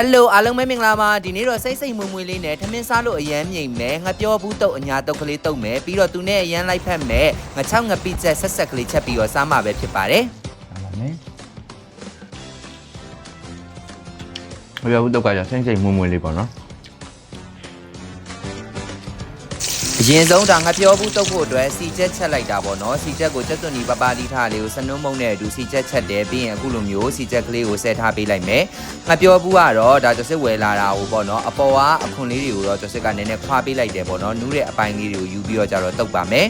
ဟယ်လိုအားလုံးပဲမင်္ဂလာပါဒီနေ့တော့စိတ်စိတ်မွေ့မွေ့လေးနဲ့ထမင်းစားလို့အရန်မြိန်မယ်ငါပြောဘူးတော့အညာတော့ကလေးတုတ်မယ်ပြီးတော့သူနဲ့အရန်လိုက်ဖက်မယ်ငါချောက်ငပိချက်ဆက်ဆက်ကလေးချက်ပြီးတော့စားမှာပဲဖြစ်ပါတယ်လာပါမယ်ဘယ်လိုတော့ကြဆင်းစိတ်မွမွလေးပေါ့နော် ရင်ဆုံးဒါငါပြောဘူးတုတ်ဖို့အတွက်စီချက်ချက်လိုက်တာပေါ့နော်စီချက်ကိုချက်သွန်ဒီပပတိထားလေးကိုစနုံးမုံနဲ့အတူစီချက်ချက်တယ်ပြီးရင်အခုလိုမျိုးစီချက်ကလေးကိုဆဲထားပေးလိုက်မယ်ငါပြောဘူးကတော့ဒါကျစစ်ဝယ်လာတာဟိုပေါ့နော်အပေါ်ကအခွန်လေးတွေကိုတော့ကျစစ်ကနည်းနည်းခွာပေးလိုက်တယ်ပေါ့နော်နူးတဲ့အပိုင်းလေးတွေကိုယူပြီးတော့ကြတော့တုတ်ပါမယ်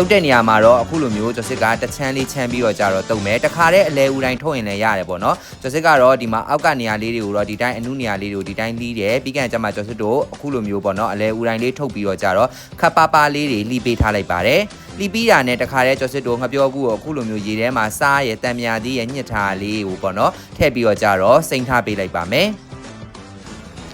တုတ်တဲ့နေရာမှာတော့အခုလိုမျိုးကျော်စစ်ကတချမ်းလေးချမ်းပြီးတော့ကြတော့တုတ်မယ်တခါတည်းအလဲဦးတိုင်းထုတ်ရင်လည်းရတယ်ပေါ့နော်ကျော်စစ်ကတော့ဒီမှာအောက်ကနေရာလေးတွေကိုတော့ဒီတိုင်းအနုနေရာလေးတွေကိုဒီတိုင်းလီးတယ်ပြီးကန်ကျမှကျော်စစ်တို့အခုလိုမျိုးပေါ့နော်အလဲဦးတိုင်းလေးထုတ်ပြီးတော့ကြတော့ခပ်ပါပါလေးတွေလှီးပေးထားလိုက်ပါတယ်လှီးပြီးတာနဲ့တခါတည်းကျော်စစ်တို့ငပြောဘူးကိုအခုလိုမျိုးရေထဲမှာစားရယ်တံမြာသီးရယ်ညှစ်ထားလေးကိုပေါ့နော်ထည့်ပြီးတော့ကြတော့စိမ့်ထားပေးလိုက်ပါမယ်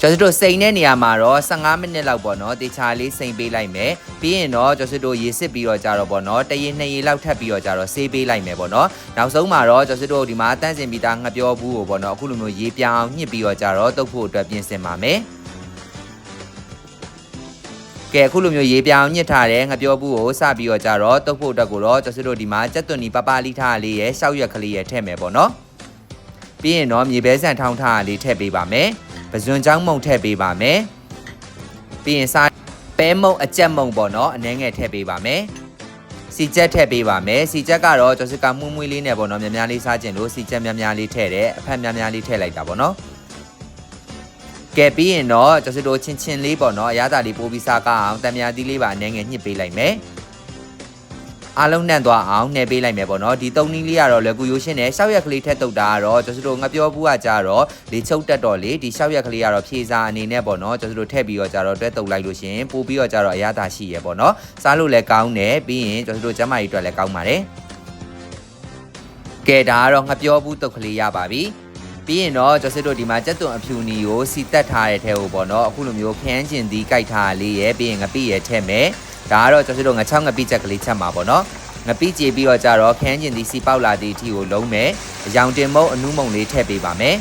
ကျော်စစ်တို့စိန်တဲ့နေရာမှာတော့15မိနစ်လောက်ပေါ့နော်တေချာလေးစိန်ပေးလိုက်မယ်ပြီးရင်တော့ကျော်စစ်တို့ရေစစ်ပြီးတော့ကြတော့ပေါ့နော်တရင်နှစ်ရေလောက်ထပ်ပြီးတော့ကြတော့ဆေးပေးလိုက်မယ်ပေါ့နော်နောက်ဆုံးမှာတော့ကျော်စစ်တို့ဒီမှာတန့်စင်ပြီးသားငပြောဘူးကိုပေါ့နော်အခုလိုမျိုးရေပြောင်းညှစ်ပြီးတော့ကြတော့တုတ်ဖို့အတွက်ပြင်ဆင်ပါမယ်ကဲအခုလိုမျိုးရေပြောင်းညှစ်ထားတဲ့ငပြောဘူးကိုစပြီးတော့ကြတော့တုတ်ဖို့အတွက်ကိုတော့ကျော်စစ်တို့ဒီမှာကြက်သွန်ဒီပပလိထားလေးရဲ့ရှောက်ရွက်ကလေးရဲ့ထည့်မယ်ပေါ့နော်ပြီးရင်တော့မြေပဲဆန်ထောင်းထားလေးထည့်ပေးပါမယ် ပဇွန်ချောင်းမုံထည့်ပေးပါမယ်ပြီးရင်စားပဲမုံအကြက်မုံပေါ့နော်အနှဲငယ်ထည့်ပေးပါမယ်စီချက်ထည့်ပေးပါမယ်စီချက်ကတော့ကျော်စစ်ကမှုန့်မွေးလေးနဲ့ပေါ့နော်များများလေးစားခြင်းလို့စီချက်များများလေးထည့်တယ်အဖက်များများလေးထည့်လိုက်တာပေါ့နော်ကဲပြီးရင်တော့ကျော်စစ်တို့ချင်းချင်းလေးပေါ့နော်အရသာလေးပိုးပြီးစားကအောင်တံမြာသီးလေးပါအနှဲငယ်ညှစ်ပေးလိုက်မယ် အားလုံးနှံ့သွားအောင်နှဲပေးလိုက်မယ်ပေါ့နော်ဒီသုံးနည်းလေးကတော့လွယ်ကူရိုးရှင်းတယ်ရှောက်ရက်ကလေးထက်တုတ်တာကတော့ကျွန်တော်တို့ငပြောဘူးကကြတော့လေချုပ်တက်တော့လေဒီရှောက်ရက်ကလေးကတော့ဖြေစာအနေနဲ့ပေါ့နော်ကျွန်တော်တို့ထည့်ပြီးတော့ကြတော့တွဲတုတ်လိုက်လို့ရှရင်ပို့ပြီးတော့ကြတော့အရသာရှိရပေါ့နော်စားလို့လည်းကောင်းတယ်ပြီးရင်ကျွန်တော်တို့ကျမကြီးအတွက်လည်းကောင်းပါတယ်ကဲဒါကတော့ငပြောဘူးတုတ်ကလေးရပါပြီပြီးရင်တော့ကျွန်တော်တို့ဒီမှာကြက်သွန်အဖြူနီကိုစီတက်ထားတဲ့ထဲကိုပေါ့နော်အခုလိုမျိုးခန်းကျင်သီးကြိုက်ထားလေးရယ်ပြီးရင်ငပိရယ်ထည့်မယ် ဒါကတော့ကျွန်တော်တို့ငချောင်းငပိချက်ကလေးချက်မှာပေါ့နော်ငပိကြေပြီးတော့ကြတော့ခန်းကျင်သည်စီပေါက်လာသည့်အထိကိုလုံးမယ်အယောင်တင်မုံအနုမုံလေးထည့်ပေးပါမယ်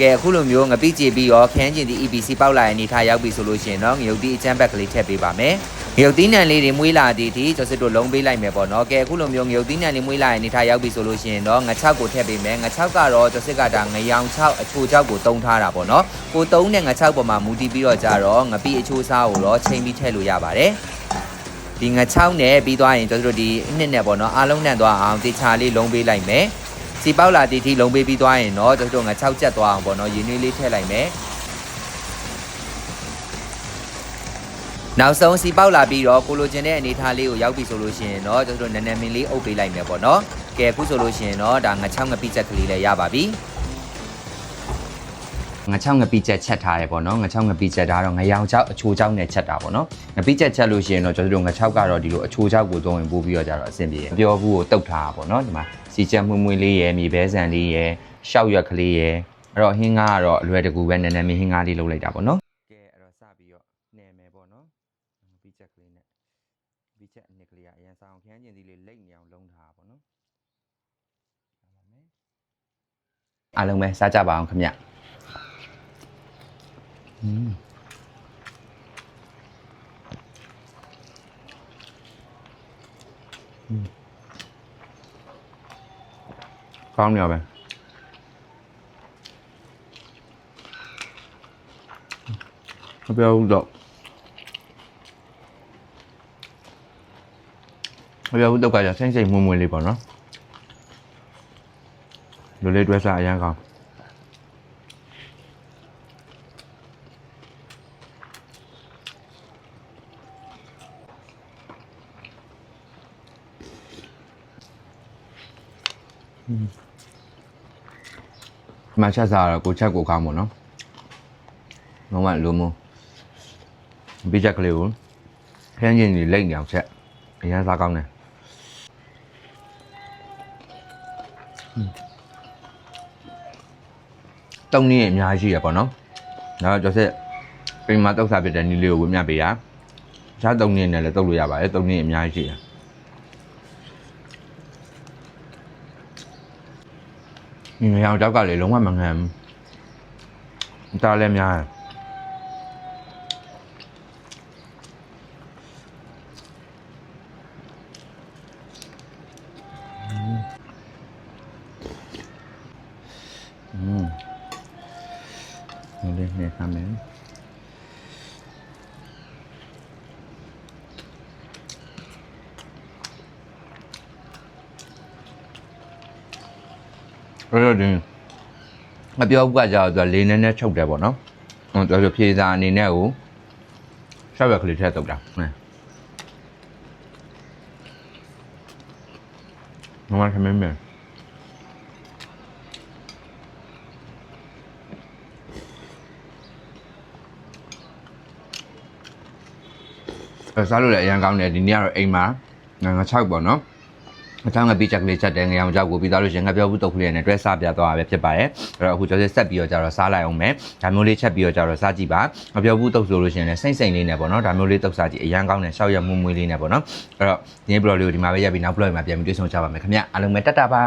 ကဲအခုလိုမျိုးငပိကြေပြီးတော့ခန်းကျင်သည် EBC ပေါက်လာတဲ့အနေထားရောက်ပြီဆိုလို့ရှိရင်တော့ငရုတ်တိအချမ်းဘက်ကလေးထည့်ပေးပါမယ် ငရုတ်တိနံလေးတွေမွေးလာသည့်အထိကျော်စစ်တို့လုံးပေးလိုက်မယ်ပေါ့နော်ကဲအခုလိုမျိုးငရုတ်တိနံလေးမွေးလာတဲ့အနေထားရောက်ပြီဆိုလို့ရှိရင်တော့ငချောက်ကိုထည့်ပေးမယ်ငချောက်ကတော့ကျော်စစ်ကဒါငရောင်ချောက်အချိုချောက်ကိုတုံးထားတာပေါ့နော်ကိုတုံးတဲ့ငချောက်ပေါ်မှာမူတည်ပြီးတော့ကြတော့ငပိအချိုးစားကိုတော့ချိန်ပြီးထည့်လို့ရပါတယ်ဒီငချောင်းနဲ့ပြီးသွားရင်ကျွန်တော်တို့ဒီအနှစ်နဲ့ပေါ့နော်အားလုံးနဲ့သွားအောင်တေချာလေးလုံးပေးလိုက်မယ်စီပေါက်လာတီတီလုံးပေးပြီးသွားရင်တော့ကျွန်တော်တို့ငချောက်ချက်သွားအောင်ပေါ့နော်ရင်းနှီးလေးထည့်လိုက်မယ် နောက်ဆုံးစီပေါက်လာပြီးတော့ကိုလိုချင်တဲ့အနေထားလေးကိုရောက်ပြီဆိုလို့ရှိရင်တော့ကျွန်တော်တို့နည်းနည်းမင်းလေးအုပ်ပေးလိုက်မယ်ပေါ့နော်ကဲအခုဆိုလို့ရှိရင်တော့ဒါငချောင်းငပိချက်ကလေးလည်းရပါပြီငချောင်းငပိချက်ချက်ထားတယ်ပေါ့နော်ငချောင်းငပိချက်ဒါတော့ငရောင်ချောက်အချိုချောက်နဲ့ချက်တာပေါ့နော်ငပိချက်ချက်လို့ရှိရင်တော့ကျွန်တော်တို့ငချောက်ကတော့ဒီလိုအချိုချောက်ကိုသုံးရင်ပို့ပြီးတော့ကြတော့အဆင်ပြေတယ်ပြောဘူးကိုတုတ်ထားတာပေါ့နော်ဒီမှာစီချက်မွေ့မွေ့လေးရယ်မြေဘဲဆန်လေးရယ်ရှောက်ရွက်ကလေးရယ်အဲ့တော့ဟင်းကားကတော့အလွယ်တကူပဲနည်းနည်းမင်းဟင်းကားလေးလုပ်လိုက်တာပေါ့နော်ကဲအဲ့တော့စပြီးတော့နှဲမယ်ပေါ့နော်ငပိချက်ကလေးနဲ့ငပိချက်အနှစ်ကလေးကအရင်ဆောင်ခန်းကျင်စီလေးလိတ်နေအောင်လုံးထားတာပေါ့နော် အားလုံးပဲစားကြပါအောင်ခင်ဗျอืมကောင်းနေပါပဲမပြောဘူးတော့မပြောဘူးတော့ကကြဆင်းစိတ်မွမွေလေးပေါ့နော် လူလေးတွဲစားအရန်ကောင်းဒီမှာချက်စားတော့ကိုချက်ကိုကောင်းမို့နော်။လုံးဝလိုမို့။ပြီးချက်ကလေးကိုခန်း ချင်းကြီးလိမ့်နေအောင်ချက်။အရင်စားကောင်းတယ်။တုံးနည်းအများကြီးရပေါ့နော်။ဒါတော့ကျော်ဆက်ပိန်မှာတောက်စားပြတဲ့နီလေးကိုဝေမျှပေးရ။ရှားတုံးနည်းနဲ့လည်းတုတ်လို့ရပါတယ်။တုံးနည်းအများကြီးရ။ငရောင်တောက်ကလည်းလုံးဝမငံဘူးတားလည်းများတယ်อืม ဟုတ်တယ်နေထားမယ်အဲ့တော့ဒီမပြောဘူးကကြာတော့လေနဲ့နဲ့ချုပ်တယ်ပေါ့နော်ဟိုတော်တော်ဖြေစာအနေနဲ့ကိုရှောက်ရက်ကလေးထည့်တုတ်တာဟမ်မမထမင်းမင်း စားလို့လည်းအရင်ကောင်းတယ်ဒီနေ့ကတော့အိမ်မှာငါငါ6ပေါ့နော်အချောင်းကပြီးချက်ကလေးချက်တယ်ငရောင်ကြောက်ကိုပြီးသားလို့ရှရင်ငါပြောဘူးတုတ်ကလေးနဲ့တွဲစားပြသွားတာပဲဖြစ်ပါတယ်အဲ့တော့အခုကျော်စစ်ဆက်ပြီးတော့ကြတော့စားလိုက်အောင်မယ်ဒါမျိုးလေးချက်ပြီးတော့ကြတော့စားကြည့်ပါငါပြောဘူးတုတ်ဆိုလို့ရှရင်လည်းစိမ့်စိမ့်လေးနဲ့ပေါ့နော်ဒါမျိုးလေးတုတ်စားကြည့်အရင်ကောင်းတယ်ရှောက်ရမွမွေးလေးနဲ့ပေါ့နော်အဲ့တော့ဒီနေ့ဘလော့လေးကိုဒီမှာပဲရပ်ပြီးနောက်ဘလော့မှာပြန်ပြီးတွေ့ဆုံကြပါမယ်ခင်ဗျအားလုံးပဲတတ်တာပါ